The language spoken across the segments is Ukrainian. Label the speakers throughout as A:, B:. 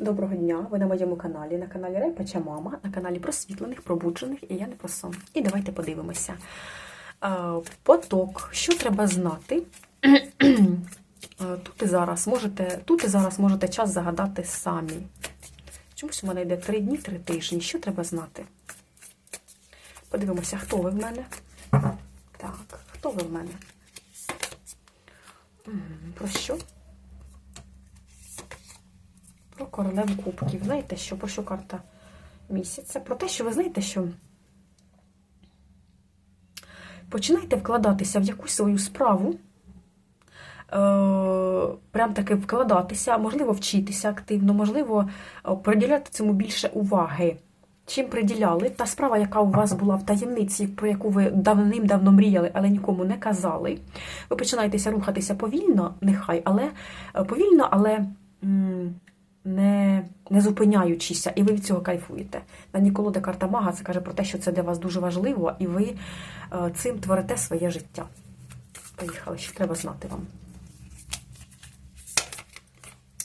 A: Доброго дня! Ви на моєму каналі, на каналі Райпача Мама, на каналі просвітлених, пробуджених і я не про сон. І давайте подивимося. Е, Поток. Що треба знати? Е, Тут і зараз можете, тут і зараз можете час загадати самі. Чомусь у мене йде три дні, три тижні. Що треба знати? Подивимося, хто ви в мене. Так, хто ви в мене? Про що? Про королеву кубків. Знаєте, що про що карта місяця? Про те, що ви знаєте, що починайте вкладатися в якусь свою справу. Е, прям таки вкладатися, можливо, вчитися активно, можливо, е, приділяти цьому більше уваги. Чим приділяли, та справа, яка у вас була в таємниці, про яку ви давним-давно мріяли, але нікому не казали. Ви починаєтеся рухатися повільно, нехай, але е, повільно, але не, не зупиняючися, і ви від цього кайфуєте. На Ніколоде карта Мага це каже про те, що це для вас дуже важливо, і ви е, цим творите своє життя. Поїхали, що треба знати вам.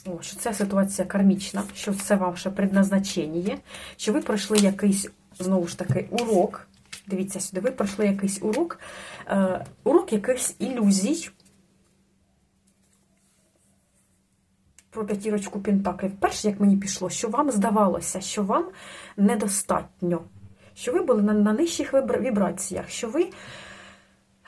A: О, що це ситуація кармічна, що це ваше предназначення, що ви пройшли якийсь, знову ж таки, урок. Дивіться сюди, ви пройшли якийсь урок, е, урок якихось ілюзій. Про п'ятірочку Пентаклів. Перше, як мені пішло, що вам здавалося, що вам недостатньо, що ви були на, на нижчих вібраціях, що ви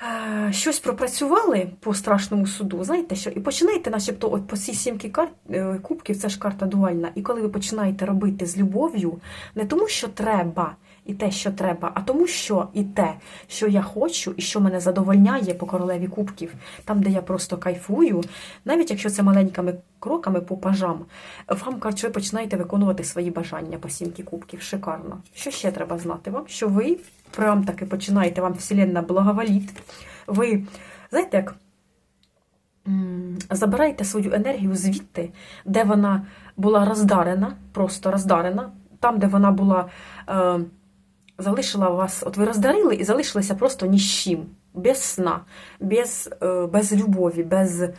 A: е, щось пропрацювали по страшному суду, знаєте що? І починаєте, начебто, от по цій сімки карт, е, кубків, це ж карта дуальна, і коли ви починаєте робити з любов'ю, не тому, що треба і те, що треба, а тому, що і те, що я хочу, і що мене задовольняє по королеві кубків, там, де я просто кайфую, навіть якщо це маленькими кроками по пажам, вам кажуть, ви починаєте виконувати свої бажання по сімки кубків. Шикарно. Що ще треба знати вам? Що ви прям таки починаєте, вам Вселенна благоволіт. Ви, знаєте, як м, забираєте свою енергію звідти, де вона була роздарена, просто роздарена, там, де вона була. Е, залишила вас, от ви роздарили і залишилися просто ні з чим, без сна, без, е, без любові, без е,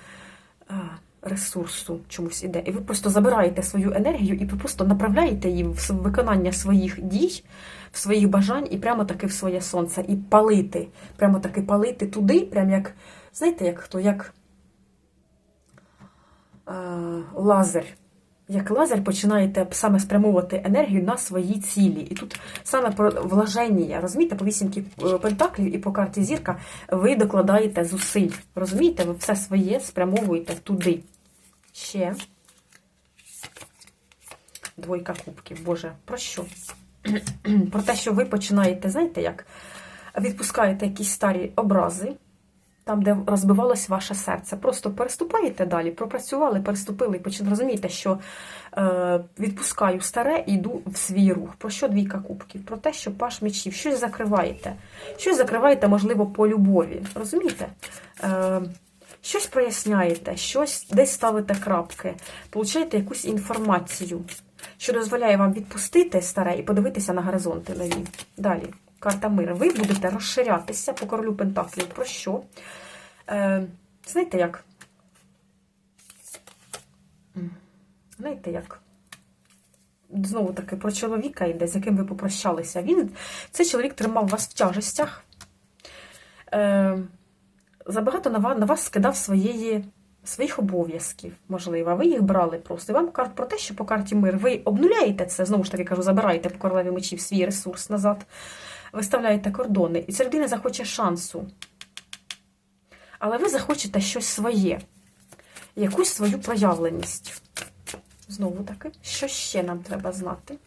A: ресурсу чомусь іде. І ви просто забираєте свою енергію і ви просто направляєте її в виконання своїх дій, в своїх бажань і прямо таки в своє сонце. І палити, прямо таки палити туди, прям як, знаєте, як хто, як е, лазер. Як лазер починаєте саме спрямовувати енергію на свої цілі. І тут саме про влаження, розумієте, по вісімки е, пентаклів і по карті зірка ви докладаєте зусиль. Розумієте, ви все своє спрямовуєте туди. Ще. Двойка кубків. Боже, про що? про те, що ви починаєте, знаєте, як відпускаєте якісь старі образи там, де розбивалось ваше серце. Просто переступаєте далі, пропрацювали, переступили і почали розумієте, що е, відпускаю старе і йду в свій рух. Про що двійка кубків? Про те, що паш мечів, щось закриваєте. Щось закриваєте, можливо, по любові. Розумієте? Е, Щось проясняєте, щось десь ставите крапки, получаєте якусь інформацію, що дозволяє вам відпустити старе і подивитися на горизонти нові. Далі, карта мира. Ви будете розширятися по королю Пентаклів. Про що? Е, знаєте, як? Знаєте, як? Знову таки про чоловіка йде, з яким ви попрощалися. Він, цей чоловік тримав вас в тяжестях. Е, забагато на вас, скидав своєї, своїх обов'язків, можливо. Ви їх брали просто. І вам кажуть про те, що по карті мир ви обнуляєте це, знову ж таки кажу, забираєте по королеві мечів свій ресурс назад, виставляєте кордони. І ця людина захоче шансу. Але ви захочете щось своє, якусь свою проявленість. Знову таки, що ще нам треба знати?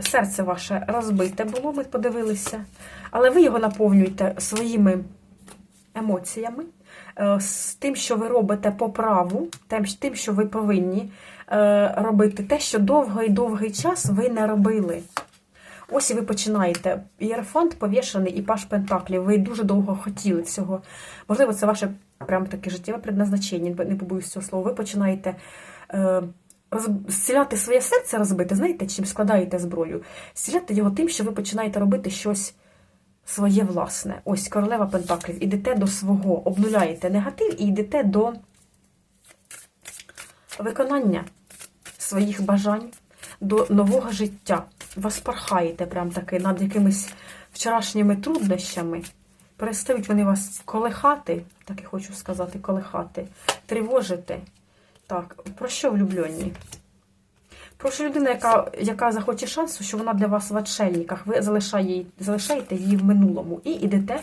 A: Серце ваше розбите було, ми подивилися, але ви його наповнюєте своїми емоціями, з тим, що ви робите по праву, тим, що ви повинні е, робити, те, що довгий-довгий час ви не робили. Ось і ви починаєте. Єрофант повішаний і паш Пентаклів. Ви дуже довго хотіли цього. Можливо, це ваше прямо таке життєве предназначення, не побоюсь цього слова. Ви починаєте е, зціляти своє серце розбите, знаєте, чим складаєте зброю. Зціляти його тим, що ви починаєте робити щось своє власне. Ось королева Пентаклів. Ідете до свого, обнуляєте негатив і йдете до виконання. своїх бажань, до нового життя. Воспархаєте прям таки над якимись вчорашніми труднощами. Перестають вони вас колихати, так і хочу сказати, колихати, тривожити. Так, про що влюблені? Про що людина, яка, яка захоче шансу, що вона для вас в отшельниках, ви залишає, залишаєте її в минулому і йдете е,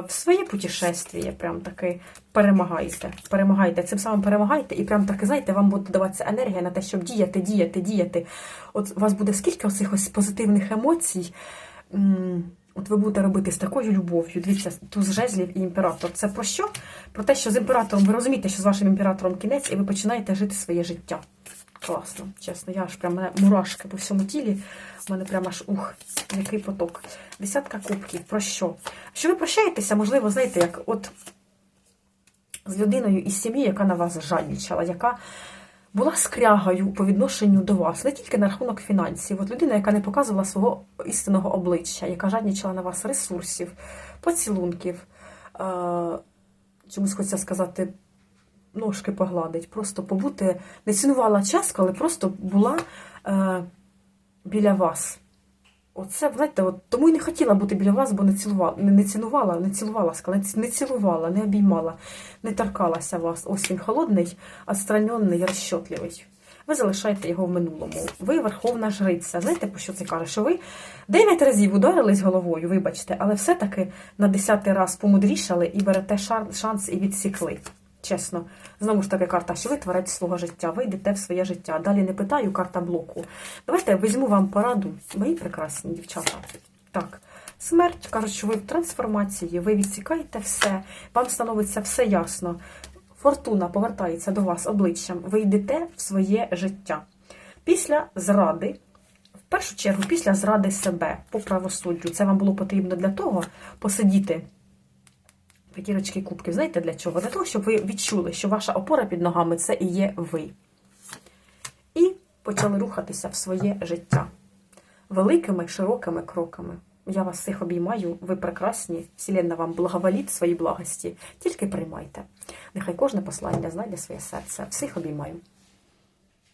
A: в своє путешествие, прям таки перемагаєте. Перемагаєте, цим самим перемагаєте, і прям таки, знаєте, вам буде даватися енергія на те, щоб діяти, діяти, діяти. От у вас буде скільки оцих ось позитивних емоцій. От ви будете робити з такою любов'ю. Дивіться, туз жезлів і імператор. Це про що? Про те, що з імператором ви розумієте, що з вашим імператором кінець, і ви починаєте жити своє життя. Класно, чесно, я аж прям мене мурашки по всьому тілі. У мене прям аж ух, який поток. Десятка кубків. Про що? Що ви прощаєтеся, можливо, знаєте, як от з людиною із сім'ї, яка на вас жаднічала, яка була скрягою по відношенню до вас, не тільки на рахунок фінансів. От людина, яка не показувала свого істинного обличчя, яка жаднічала на вас ресурсів, поцілунків, е- чомусь хочеться сказати, ножки погладить, просто побути, не цінувала час, коли просто була е- біля вас. Оце, знаєте, от, тому і не хотіла бути біля вас, бо не цілувала, не, не цінувала, не цілувала, не цілувала, не обіймала, не торкалася вас. Ось він холодний, отстранений, розчотливий. Ви залишаєте його в минулому. Ви верховна жриця. Знаєте, про що це каже? Що ви дев'ять разів ударились головою, вибачте, але все-таки на десятий раз помудрішали і берете шанс і відсікли. Чесно, знову ж таки, карта, що ви творець свого життя, ви йдете в своє життя. Далі не питаю, карта блоку. Давайте я візьму вам пораду, мої прекрасні дівчата. Так, смерть кажуть, що ви в трансформації, ви відсікаєте все, вам становиться все ясно. Фортуна повертається до вас обличчям, ви йдете в своє життя. Після зради, в першу чергу, після зради себе по правосуддю, це вам було потрібно для того посидіти. П'ятірочки кубків, знаєте для чого? Для того, щоб ви відчули, що ваша опора під ногами це і є ви. І почали рухатися в своє життя великими, широкими кроками. Я вас всіх обіймаю, ви прекрасні, Вселенна вам благоволіть свої благості. Тільки приймайте. Нехай кожне послання знайде своє серце. Всіх обіймаю.